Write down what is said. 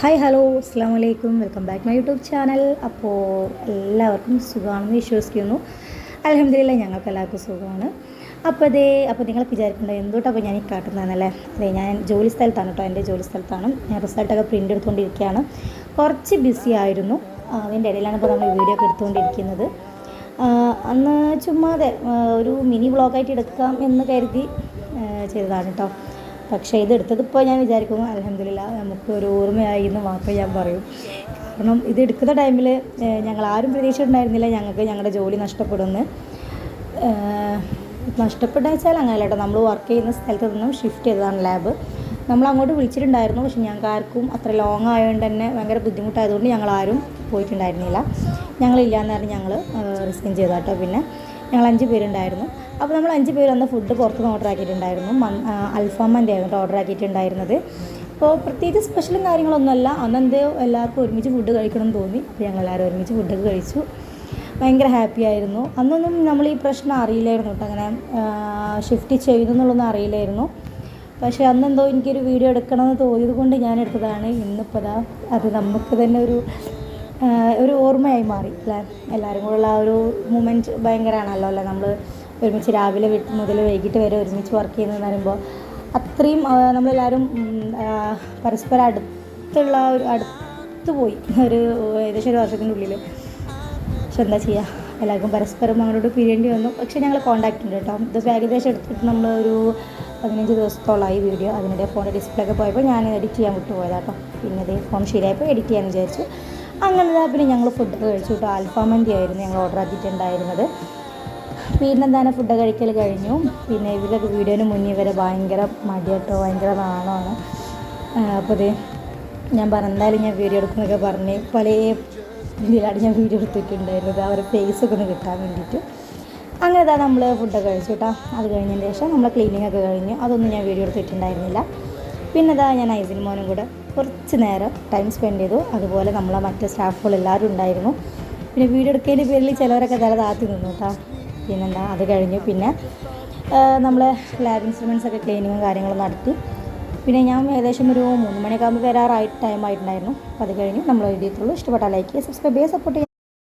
Hi hello അസ്സാം വലൈക്കും welcome back my YouTube channel അപ്പോൾ എല്ലാവർക്കും സുഖമാണെന്ന് വിശ്വസിക്കുന്നു. അലഹമില്ല ഞങ്ങൾക്ക് എല്ലാവർക്കും സുഖമാണ്. അപ്പോൾ അതേ അപ്പോൾ നിങ്ങൾ വിചാരിക്കേണ്ടത് എന്തുകൊണ്ടാണ് അപ്പോൾ ഞാൻ ഈ കാട്ടുന്നതെന്നല്ലേ അതെ ഞാൻ ജോലി സ്ഥലത്താണ് കേട്ടോ എന്റെ ജോലി സ്ഥലത്താണ്. ഞാൻ റിസൾട്ടൊക്കെ പ്രിന്റ് എടുത്തുകൊണ്ടിരിക്കുകയാണ്. കുറച്ച് ബിസി ആയിരുന്നു. അതിന്റെ ഇടയിലാണ് ഇപ്പോൾ നമ്മൾ വീഡിയോ ഒക്കെ എടുത്തുകൊണ്ടിരിക്കുന്നത്. അന്ന് ചുമ്മാതെ ഒരു മിനി വ്ളോഗായിട്ട് എടുക്കാം എന്ന് കരുതി ചെയ്തതാണ് കേട്ടോ പക്ഷേ ഇത് എടുത്തതിപ്പോൾ ഞാൻ വിചാരിക്കുന്നു അലഹമില്ല നമുക്ക് ഒരു ഓർമ്മയായി എന്ന് മാത്രമേ ഞാൻ പറയും. കാരണം ഇത് എടുക്കുന്ന ടൈമിൽ ഞങ്ങൾ ആരും പ്രതീക്ഷിച്ചിട്ടുണ്ടായിരുന്നില്ല ഞങ്ങൾക്ക് ഞങ്ങളുടെ ജോലി നഷ്ടപ്പെടുമെന്ന്. നഷ്ടപ്പെട്ട വെച്ചാൽ അങ്ങനെയല്ല കേട്ടോ. നമ്മൾ വർക്ക് ചെയ്യുന്ന സ്ഥലത്ത് നിന്നും ഷിഫ്റ്റ് ചെയ്തതാണ് ലാബ് നമ്മൾ അങ്ങോട്ട് വിളിച്ചിട്ടുണ്ടായിരുന്നു പക്ഷേ ഞങ്ങൾക്ക് ആർക്കും അത്ര ലോങ് ആയതുകൊണ്ട് തന്നെ ഭയങ്കര ബുദ്ധിമുട്ടായതുകൊണ്ട് ഞങ്ങൾ ആരും പോയിട്ടുണ്ടായിരുന്നില്ല. ഞങ്ങളില്ലാന്ന് പറഞ്ഞ് ഞങ്ങൾ റിസൈൻ ചെയ്ത കേട്ടോ പിന്നെ. ഞങ്ങൾ അഞ്ച് പേരുണ്ടായിരുന്നു. അപ്പോൾ നമ്മൾ അഞ്ച് പേര് അന്ന് ഫുഡ് പുറത്തുനിന്ന് ഓർഡർ ആക്കിയിട്ടുണ്ടായിരുന്നു. അൽഫാം മന്തി ആയിരുന്നു ഓർഡർ ആക്കിയിട്ടുണ്ടായിരുന്നത്. അപ്പോൾ പ്രത്യേകിച്ച് സ്പെഷ്യലും കാര്യങ്ങളൊന്നുമല്ല. അന്നെന്തോ എല്ലാവർക്കും ഒരുമിച്ച് ഫുഡ് കഴിക്കണം തോന്നി. അപ്പോൾ ഞങ്ങൾ എല്ലാവരും ഒരുമിച്ച് ഫുഡ് കഴിച്ചു. ഭയങ്കര ഹാപ്പി ആയിരുന്നു. അന്നൊന്നും നമ്മൾ ഈ പ്രശ്നം അറിയില്ലായിരുന്നു കേട്ടോ. അങ്ങനെ ഷിഫ്റ്റ് ചെയ്യുന്നുള്ളൊന്നും അറിയില്ലായിരുന്നു. പക്ഷേ അന്നെന്തോ എനിക്കൊരു വീഡിയോ എടുക്കണമെന്ന് തോന്നിയത് കൊണ്ട് ഞാൻ എടുത്തതാണ്. ഇന്നിപ്പോൾ അത് നമുക്ക് തന്നെ ഒരു ഒരു ഓർമ്മയായി മാറി അല്ലേ? എല്ലാവരും കൂടെ ഉള്ള ആ ഒരു മൂമെന്റ് ഭയങ്കരമാണല്ലോ അല്ലേ? നമ്മൾ ഒരുമിച്ച് രാവിലെ മുതൽ വൈകിട്ട് വരെ ഒരുമിച്ച് വർക്ക് ചെയ്യുന്നതെന്ന് പറയുമ്പോൾ അത്രയും നമ്മളെല്ലാവരും പരസ്പരം അടുത്തുള്ള ഒരു അടുത്ത് പോയി. ഒരു ഏകദേശം ഒരു വർഷത്തിന്റെ ഉള്ളിൽ പക്ഷെ എന്താ ചെയ്യുക എല്ലാവർക്കും പരസ്പരം അങ്ങോട്ട് പിരിയേണ്ടി വന്നു. പക്ഷേ ഞങ്ങൾ കോൺടാക്റ്റ് ഉണ്ട് കേട്ടോ. ഇതൊക്കെ ഏകദേശം എടുത്തിട്ട് നമ്മൾ ഒരു പതിനഞ്ച് ദിവസത്തോളമായി വീഡിയോ അതിനിടെ ഫോണിന്റെ ഡിസ്പ്ലേ ഒക്കെ പോയപ്പോൾ ഞാൻ എഡിറ്റ് ചെയ്യാൻ വിട്ടുപോയതാണ് കേട്ടോ. പിന്നെ ഇത് ഫോൺ ശരിയായപ്പോൾ എഡിറ്റ് ചെയ്യാൻ വിചാരിച്ചു. അങ്ങനെ പിന്നെ ഞങ്ങൾ ഫുഡൊക്കെ കഴിച്ചു. കേട്ടോ അൽഫാമന്തി ആയിരുന്നു ഞങ്ങൾ ഓർഡർ ആക്കിയിട്ടുണ്ടായിരുന്നത്. പിന്നെന്താണ് ഫുഡ് കഴിക്കൽ കഴിഞ്ഞു. പിന്നെ ഇവരൊക്കെ വീഡിയോന് മുന്നേ വരെ ഭയങ്കര മടിയാട്ടോ ഭയങ്കര നാണമാണ്. അപ്പോൾ ഞാൻ പറഞ്ഞ എന്തായാലും ഞാൻ വീഡിയോ എടുക്കുന്നൊക്കെ പറഞ്ഞ് പല ഇതിലാണ് ഞാൻ വീഡിയോ എടുത്തിട്ടുണ്ടായിരുന്നത്. അവരുടെ ഫേസ് ഒക്കെ ഒന്ന് കിട്ടാൻ വേണ്ടിയിട്ട്. അങ്ങനെ ഇതാണ് നമ്മൾ ഫുഡൊക്കെ കഴിച്ചു കേട്ടോ. അത് കഴിഞ്ഞതിന് ശേഷം നമ്മൾ ക്ലീനിങ് ഒക്കെ കഴിഞ്ഞു. അതൊന്നും ഞാൻ വീഡിയോ എടുത്തിട്ടുണ്ടായിരുന്നില്ല. പിന്നെ അതാ ഞാൻ ഐസിൻ മോനും കൂടെ കുറച്ച് നേരം ടൈം സ്പെൻഡ് ചെയ്തു. അതുപോലെ നമ്മളെ മറ്റ് സ്റ്റാഫുകൾ എല്ലാവരും ഉണ്ടായിരുന്നു. പിന്നെ വീഡിയോ എടുക്കേന്റെ പേരിൽ ചിലവരൊക്കെ തല താത്തി നിന്നു കേട്ടോ പിന്നെന്താ അത് കഴിഞ്ഞു. പിന്നെ നമ്മൾ ലാബ് ഇൻസ്ട്രുമെൻസ് ഒക്കെ ക്ലീനിങ്ങും കാര്യങ്ങളും നടത്തി. പിന്നെ ഞാൻ ഏകദേശം ഒരു മൂന്ന് മണിയൊക്കെ ആകുമ്പോൾ വരാറായിട്ട് ടൈം ആയിട്ടുണ്ടായിരുന്നു. അപ്പോൾ അത് കഴിഞ്ഞ് നമ്മൾ എഴുതിയിട്ടുള്ളൂ. ഇഷ്ടപ്പെട്ടാൽ ലൈക്ക് ചെയ്യുക സബ്സ്ക്രൈബ് ചെയ്യുക സപ്പോർട്ട് ചെയ്യുക.